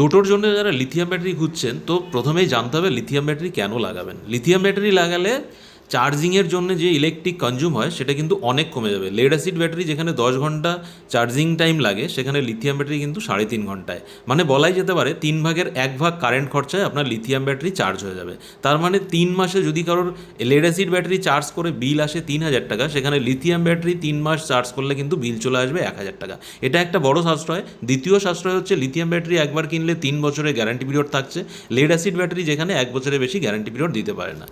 টোটোর জন্য যারা লিথিয়াম ব্যাটারি খুঁজছেন, তো প্রথমেই জানতে হবে লিথিয়াম ব্যাটারি কেন লাগাবেন? লিথিয়াম ব্যাটারি লাগালে চার্জিংয়ের জন্য যে ইলেকট্রিক কনজিউম হয়, সেটা কিন্তু অনেক কমে যাবে। লেড অ্যাসিড ব্যাটারি যেখানে দশ ঘণ্টা চার্জিং টাইম লাগে, সেখানে লিথিয়াম ব্যাটারি কিন্তু সাড়ে তিন ঘন্টায়। মানে বলাই যেতে পারে, তিন ভাগের এক ভাগ কারেন্ট খরচায় আপনার লিথিয়াম ব্যাটারি চার্জ হয়ে যাবে। তার মানে তিন মাসে যদি কারোর লেড অ্যাসিড ব্যাটারি চার্জ করে বিল আসে তিন হাজার টাকা, সেখানে লিথিয়াম ব্যাটারি তিন মাস চার্জ করলে কিন্তু বিল চলে আসবে এক হাজার টাকা। এটা একটা বড় সাশ্রয়। দ্বিতীয় সাশ্রয় হচ্ছে লিথিয়াম ব্যাটারি একবার কিনলে তিন বছরের গ্যারান্টি পিরিয়ড থাকছে। লেড অ্যাসিড ব্যাটারি যেখানে এক বছরের বেশি গ্যারান্টি পিরিয়ড দিতে পারে না।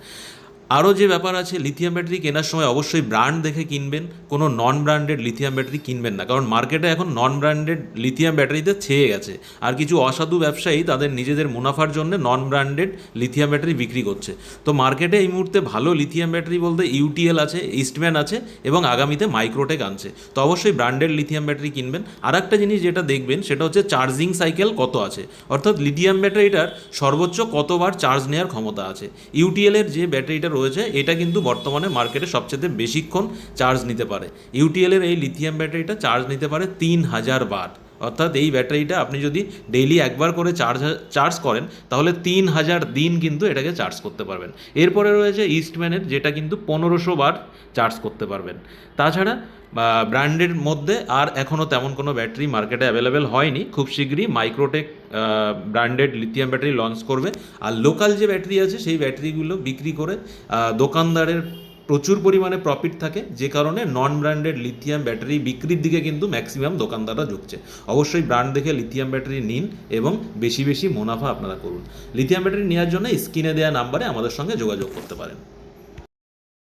আরও যে ব্যাপার আছে লিথিয়াম ব্যাটারি কেনার সময় অবশ্যই ব্র্যান্ড দেখে কিনবেন। কোনো নন ব্র্যান্ডেড লিথিয়াম ব্যাটারি কিনবেন না। কারণ মার্কেটে এখন নন ব্র্যান্ডেড লিথিয়াম ব্যাটারিতে ছেয়ে গেছে। আর কিছু অসাধু ব্যবসায়ী তাদের নিজেদের মুনাফার জন্য নন ব্র্যান্ডেড লিথিয়াম ব্যাটারি বিক্রি করছে। তো মার্কেটে এই মুহূর্তে ভালো লিথিয়াম ব্যাটারি বলতে ইউটিএল আছে ইস্টম্যান আছে এবং আগামীতে মাইক্রোটেক আনছে। তো অবশ্যই ব্র্যান্ডেড লিথিয়াম ব্যাটারি কিনবেন। আর একটা জিনিস যেটা দেখবেন, সেটা হচ্ছে চার্জিং সাইকেল কত আছে। অর্থাৎ লিথিয়াম ব্যাটারিটার সর্বোচ্চ কতবার চার্জ নেওয়ার ক্ষমতা আছে। ইউটিএলের যে ব্যাটারিটা রয়েছে, এটা কিন্তু বর্তমানে মার্কেটে সবচেয়ে বেশিক্ষণ চার্জ নিতে পারে। ইউটিএলের এই লিথিয়াম ব্যাটারিটা চার্জ নিতে পারে তিন হাজার বার অর্থাৎ এই ব্যাটারিটা আপনি যদি ডেইলি একবার করে চার্জ চার্জ করেন, তাহলে তিন হাজার দিন কিন্তু এটাকে চার্জ করতে পারবেন। এরপরে রয়েছে ইস্টম্যানের যেটা কিন্তু পনেরোশো বার চার্জ করতে পারবেন। তাছাড়া ব্র্যান্ডের মধ্যে আর এখনও তেমন কোনো ব্যাটারি মার্কেটে অ্যাভেলেবেল হয়নি। খুব শীঘ্রই Microtek branded lithium battery launch করবে। আর লোকাল যে ব্যাটারি আছে, সেই ব্যাটারিগুলো বিক্রি করে দোকানদারের প্রচুর পরিমাণে প্রফিট থাকে। যে কারণে নন ব্র্যান্ডেড লিথিয়াম ব্যাটারি বিক্রির দিকে কিন্তু ম্যাক্সিমাম দোকানদাররা ঝুঁকছে। অবশ্যই ব্র্যান্ড দেখে লিথিয়াম ব্যাটারি নিন এবং বেশি বেশি মুনাফা আপনারা করুন। লিথিয়াম ব্যাটারি নেওয়ার জন্য স্ক্রিনে দেওয়া নাম্বারে আমাদের সঙ্গে যোগাযোগ করতে পারেন।